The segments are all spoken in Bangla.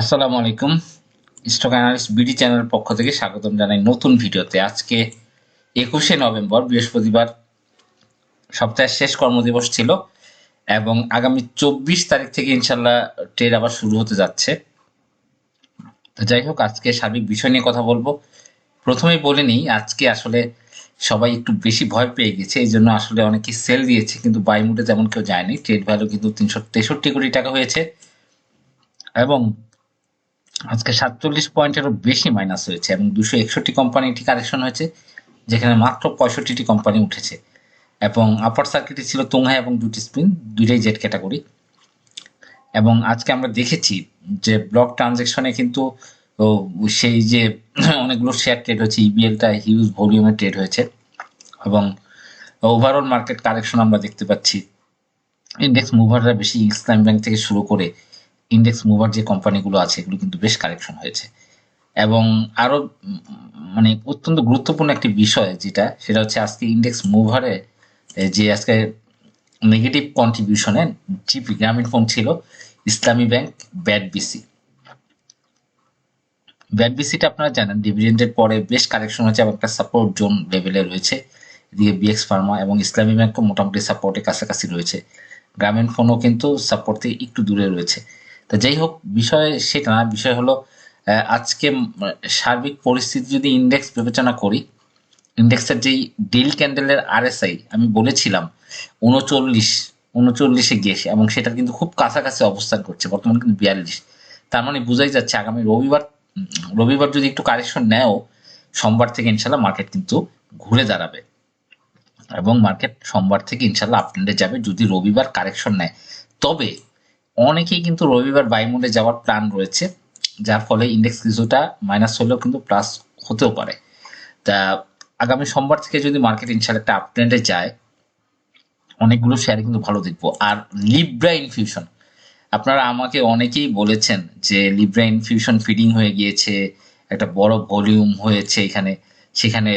আসসালামু আলাইকুম। স্টক অ্যানালিস্ট বিডি চ্যানেলের পক্ষ থেকে স্বাগতম জানাই নতুন ভিডিওতে। আজকে একুশে নভেম্বর, বৃহস্পতিবার, সপ্তাহের শেষ কর্মদিবস ছিল এবং আগামী চব্বিশ তারিখ থেকে ইনশাল্লাহ ট্রেড আবার শুরু হতে যাচ্ছে। তো যাই হোক, আজকে সার্বিক বিষয় নিয়ে কথা বলব। প্রথমেই বলে নিই, আজকে আসলে সবাই একটু বেশি ভয় পেয়ে গেছে, এই জন্য আসলে অনেকে সেল দিয়েছে, কিন্তু বাই মুডে তেমন কেউ যায়নি। ট্রেড ভ্যালু কিন্তু তিনশো তেষট্টি কোটি টাকা হয়েছে। এবং আজকে সাতচল্লিশ পয়েন্টেরও বেশি মাইনাস হয়েছে এবং দুশো একষট্টি কোম্পানিটি কারেকশন হয়েছে, যেখানে মাত্র পঁয়ষট্টিটি কোম্পানি উঠেছে। এবং আপার সার্কিটে ছিল তুংহাই এবং দুটি স্পিন দুইটাই জেট ক্যাটাগরি এবং আজকে আমরা দেখেছি যে ব্লক ট্রানজেকশনে কিন্তু সেই যে অনেকগুলো শেয়ার ট্রেড হয়েছে ইবিএলটা হিউজ ভলিউমে ট্রেড হয়েছে। এবং ওভারঅল মার্কেট কারেকশন আমরা দেখতে পাচ্ছি। ইন্ডেক্স মুভাররা বেশি ইসলাম ব্যাংক থেকে শুরু করে ইন্ডেক্স মুভার যে কোম্পানিগুলো আছে, এগুলো কিন্তু বেশ কারেকশন হয়েছে। এবং আরও মানে অত্যন্ত গুরুত্বপূর্ণ একটি বিষয় যেটা, সেটা হচ্ছে আজকে ইন্ডেক্স মুভারে যে আজকে নেগেটিভ কন্ট্রিবিউশনে জিপি গ্রামীণ ফোন ছিল Islami bank BAT BC. BAT বিসিটা আপনারা জানেন ডিভিডেন্ডের পরে বেশ কারেকশন হয়েছে এবং একটা সাপোর্ট জোন লেভেলে রয়েছে। এদিকে বিএক্স ফার্মা এবং ইসলামী ব্যাংকও মোটামুটি সাপোর্টের কাছাকাছি রয়েছে। গ্রামীণ ফোনও কিন্তু সাপোর্ট থেকে একটু দূরে রয়েছে। তো যাই হোক, বিষয় সেটা না, বিষয় হলো আজকে সার্বিক পরিস্থিতি যদি ইন্ডেক্স বিবেচনা করি ইন্ডেক্সের যেই ডিল ক্যান্ডেলের আরএসআই আমি বলেছিলাম, উনচল্লিশ, উনচল্লিশে গিয়েছে, এবং সেটার কিন্তু খুব কাছাকাছি অবস্থান করছে, বর্তমানে কিন্তু বিয়াল্লিশ। তার মানে বোঝাই যাচ্ছে, আগামী রবিবার রবিবার যদি একটু কারেকশন নেও, সোমবার থেকে ইনশাল্লাহ মার্কেট কিন্তু ঘুরে দাঁড়াবে। এবং মার্কেট সোমবার থেকে ইনশাল্লাহ আপট্রেন্ডে যাবে, যদি রবিবার কারেকশন নেয়। তবে অনেকেই কিন্তু রবিবার বাই মোডে যাওয়ার প্ল্যান রয়েছে, যার ফলে ইন্ডেক্স কিছুটা মাইনাস হলেও কিন্তু প্লাস হতেও পারে। তা আগামী সোমবার থেকে যদি মার্কেট ইনশাল্লাহ একটা আপট্রেন্ডে যায়, অনেকগুলো শেয়ারে কিন্তু ভালো দেখব। আর লিব্রা ইনফিউশন আপনারা আমাকে অনেকেই বলেছেন যে লিব্রা ইনফিউশন ফিডিং হয়ে গিয়েছে, একটা বড় ভলিউম হয়েছে এখানে, সেখানে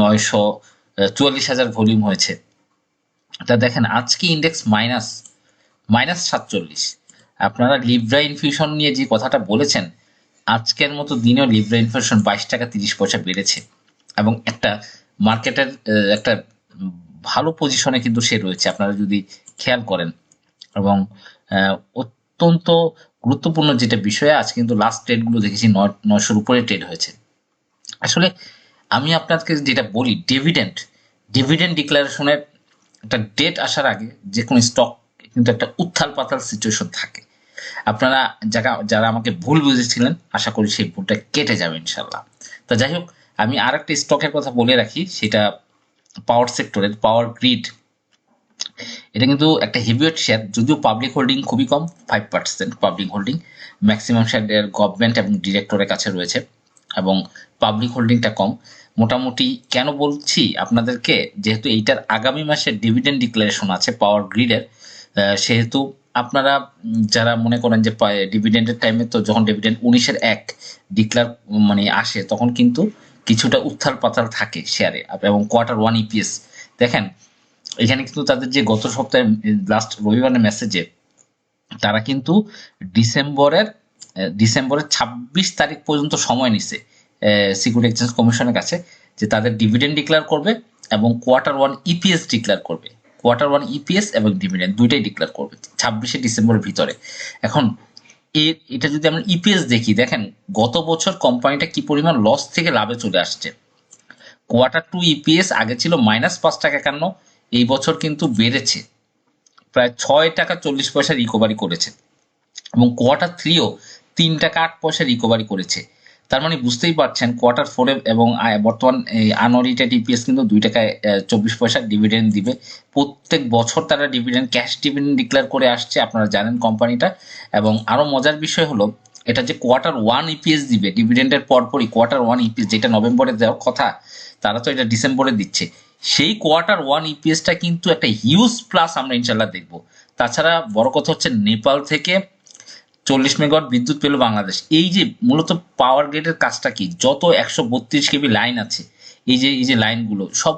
নয়শো চুয়াল্লিশ হাজার ভলিউম হয়েছে। তা দেখেন, আজকে ইন্ডেক্স মাইনাস মাইনাস সাতচল্লিশ। আপনারা লিব্রা ইনফিউশন নিয়ে যে কথাটা বলেছেন, আজকের মতো দিনেও লিব্রা ইনফিউশন বাইশ টাকা তিরিশ পয়সা বেড়েছে। এবং একটা মার্কেটের একটা ভালো পজিশনে কিন্তু সে রয়েছে, আপনারা যদি খেয়াল করেন। এবং অত্যন্ত গুরুত্বপূর্ণ যেটা বিষয় আজ কিন্তু লাস্ট ট্রেডগুলো দেখেছি নয়, নয়শোর উপরে ট্রেড হয়েছে। আসলে আমি আপনাকে যেটা বলি ডিভিডেন্ড ডিভিডেন্ড ডিক্লারেশনের একটা ডেট আসার আগে যে কোনো স্টক কিন্তু একটা উত্থাল পাতাল সিচুয়েশন থাকে। আপনারা যারা যারা আমাকে ভুল বুঝেছিলেন, আশা করি সেই ভুলটা কেটে যাবে ইনশাল্লাহ তো যাই হোক, আমি আর একটা স্টকের কথা বলে রাখি, সেটা পাওয়ার সেক্টরের পাওয়ার গ্রিড এটা কিন্তু একটা হেভিওয়েট শেয়ার যদিও পাবলিক হোল্ডিং খুবই কম five percent public holding maximum share government এবং ডিরেক্টরের কাছে রয়েছে, এবং পাবলিক হোল্ডিংটা কম। মোটামুটি কেন বলছি আপনাদেরকে, যেহেতু এইটার আগামী মাসে ডিভিডেন্ড ডিক্লারেশন আছে পাওয়ার গ্রিডের সেহেতু আপনারা যারা মনে করেন যে ডিভিডেন্ডের টাইমে তো যখন ডিভিডেন্ড উনিশের এক ডিক্লার মানে আসে, তখন কিন্তু কিছুটা উত্থাল পাতাল থাকে শেয়ারে এবং কোয়ার্টার ওয়ান ইপিএস দেখেন, এখানে কিন্তু তাদের যে গত সপ্তাহে লাস্ট রবিবারের মেসেজে তারা কিন্তু ডিসেম্বরের ডিসেম্বরের ছাব্বিশ তারিখ পর্যন্ত সময় নিছে সিকিউরিটি এক্সচেঞ্জ কমিশনের কাছে, যে তাদের ডিভিডেন্ড ডিক্লেয়ার করবে এবং কোয়ার্টার ওয়ান ইপিএস ডিক্লেয়ার করবে। কোয়ার্টার ওয়ান ইপিএস এবং ডিভিডেন্ড দুইটাই ডিক্লেয়ার করবে, ছাব্বিশে ডিসেম্বরের ভিতরে। এখন, এ- এটা যদি আমরা ইপিএস দেখি, দেখেন, গত বছর কোম্পানিটা কি পরিমাণ লস থেকে লাভে চলে আসছে? কোয়ার্টার টু ইপিএস আগে ছিল মাইনাস পাঁচ টাকা একান্ন, এই বছর কিন্তু বেড়েছে। প্রায় ছয় টাকা চল্লিশ পয়সা রিকভারি করেছে। এবং কোয়ার্টার থ্রিও তিন টাকা আট পয়সা রিকভারি করেছে। তার মানে বুঝতেই পারছেন কোয়ার্টার ফোরে এবং বর্তমান আনঅডিটেড ইপিএস কিন্তু দুই টাকায় চব্বিশ পয়সা ডিভিডেন্ড দিবে। প্রত্যেক বছর তারা ডিভিডেন্ড ক্যাশ ডিভিডেন্ড ডিক্লেয়ার করে আসছে, আপনারা জানেন কোম্পানিটা এবং আরও মজার বিষয় হলো, এটা যে কোয়ার্টার ওয়ান ইপিএস দিবে ডিভিডেন্ডের পরপরই কোয়ার্টার ওয়ান ইপিএস যেটা নভেম্বরে দেওয়ার কথা, তারা তো এটা ডিসেম্বরে দিচ্ছে। সেই কোয়ার্টার ওয়ান ইপিএসটা কিন্তু একটা হিউজ প্লাস আমরা ইনশাল্লাহ দেখব। তাছাড়া বড় কথা হচ্ছে, নেপাল থেকে চল্লিশ মেগাওয়াট বিদ্যুৎ পেল বাংলাদেশ। এই যে মূলত পাওয়ার গ্রিডের কাজটা কি? যত একশো বত্রিশ কেবি লাইন আছে, এই যে এই যে লাইনগুলো সব,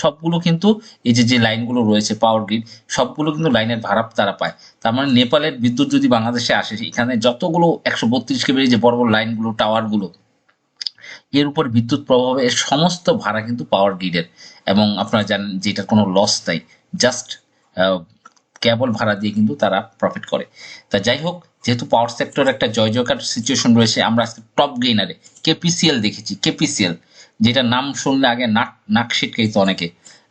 সবগুলো কিন্তু এই যে যে লাইনগুলো রয়েছে পাওয়ার গ্রিড সবগুলো কিন্তু লাইনের ভাড়া তারা পায়। তার মানে নেপালের বিদ্যুৎ যদি বাংলাদেশে আসে, এখানে যতগুলো একশো বত্রিশ কেবির যে বড় বড় লাইনগুলো টাওয়ারগুলো এর উপর বিদ্যুৎ প্রভাবে এর সমস্ত ভাড়া কিন্তু পাওয়ার গ্রিডের এবং আপনারা জানেন যে এটার কোনো লস নাই জাস্ট কেবল ভাড়া দিয়ে কিন্তু তারা প্রফিট করে। তা যাই হোক যেহেতু পাওয়ার সেক্টর একটা জয় জয়কার সিচুয়েশন রয়েছে, আমরা আজকে টপ গেইনারে কেপিসিএল দেখেছি কেপিসিএল যেটা নাম শুনলে আগে নাক নাক ছিটকাইতো অনেকে।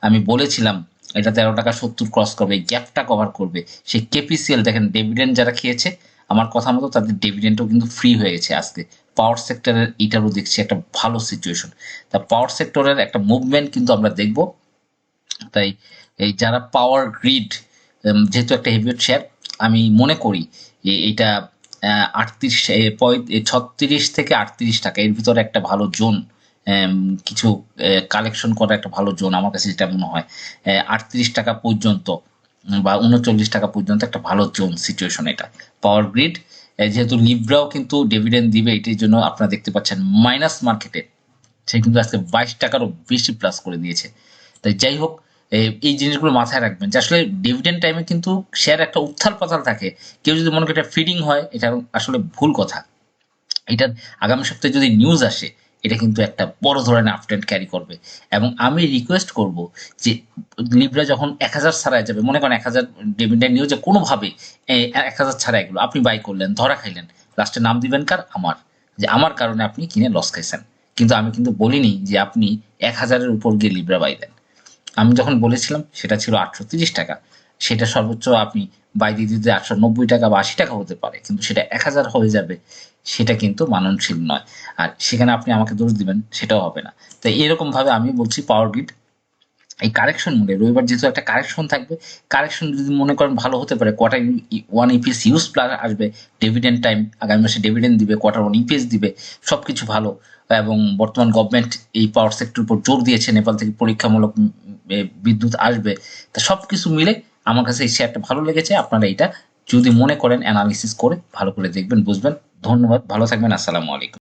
আমি বলেছিলাম, এটা তেরো টাকা সত্তর ক্রস করবে গ্যাপটা কভার করবে। সেই কেপিসিএল দেখেন ডেভিডেন্ড যারা খেয়েছে, আমার কথা মতো তাদের ডেভিডেন্টও কিন্তু ফ্রি হয়ে গেছে আজকে। পাওয়ার সেক্টরের এটারও দেখছি একটা ভালো সিচুয়েশন তা পাওয়ার সেক্টরের একটা মুভমেন্ট কিন্তু আমরা দেখব। তাই, এই যারা পাওয়ার গ্রিড যেহেতু একটা হেভিওয়েট শেয়ার আমি মনে করি যে এটা আটত্রিশ ছত্রিশ থেকে আটত্রিশ টাকা। এর ভিতরে একটা ভালো জোন কিছু কালেকশন করা একটা ভালো জোন আমার কাছে যেটা মনে হয় আটত্রিশ টাকা পর্যন্ত বা উনচল্লিশ টাকা পর্যন্ত একটা ভালো জোন সিচুয়েশন এটা। পাওয়ার গ্রিড যেহেতু লিব্রাও কিন্তু ডিভিডেন্ড দিবে, এটির জন্য আপনারা দেখতে পাচ্ছেন মাইনাস মার্কেটে সে কিন্তু আজকে বাইশ টাকারও বেশি প্লাস করে দিয়েছে। তাই যাই হোক এই জিনিসগুলো মাথায় রাখবেন যে আসলে ডিভিডেন্ড টাইমে কিন্তু শেয়ার একটা উত্থাল পাতাল থাকে। কেউ যদি মনে করে এটা ফিডিং হয়, এটা আসলে ভুল কথা। এটা আগামী সপ্তাহে যদি নিউজ আসে, এটা কিন্তু একটা বড় ধরনের আপডেট ক্যারি করবে। এবং আমি রিকোয়েস্ট করব যে লিব্রা যখন এক হাজার ছাড়াই যাবে, মনে করেন এক হাজার ডিভিডেন্ড নিউজে কোনোভাবে এক হাজার ছাড়া এগুলো আপনি বাই করলেন, ধরা খাইলেন লাস্টে নাম দিবেন কার? আমার। যে আমার কারণে আপনি কিনে লস খাইছেন। কিন্তু আমি কিন্তু বলিনি যে আপনি এক হাজারের উপর গিয়ে লিব্রা বাই দেন। আমি যখন বলেছিলাম, সেটা ছিল আটশো তিরিশ টাকা। সেটা সর্বোচ্চ আপনি বাই দিতে দিতে আটশো নব্বই টাকা বা আশি টাকা হতে পারে। কিন্তু সেটা এক হাজার হয়ে যাবে, সেটা কিন্তু মাননশীল নয়। আর সেখানে আপনি আমাকে দোষ দিবেন, সেটাও হবে না। তাই এরকমভাবে আমি বলছি পাওয়ার গ্রিড এই কারেকশন মোডে রবিবার যেহেতু একটা কারেকশন থাকবে কারেকশন যদি মনে করেন ভালো হতে পারে quarter one EPS use plus আসবে ডিভিডেন্ড টাইম আগামী মাসে ডিভিডেন্ড দিবে কোয়ার্টার ওয়ান ইপিএস দিবে সব কিছু ভালো। এবং বর্তমান গভর্নমেন্ট এই পাওয়ার সেক্টর উপর জোর দিয়েছে, নেপাল থেকে পরীক্ষামূলক বিদ্যুৎ আসবে। তা সব কিছু মিলে আমার কাছে এই শেয়ারটা ভালো লেগেছে, আপনারা এটা যদি মনে করেন অ্যানালিসিস করে ভালো করে দেখবেন, বুঝবেন। ধন্যবাদ, ভালো থাকবেন, আসসালামু আলাইকুম।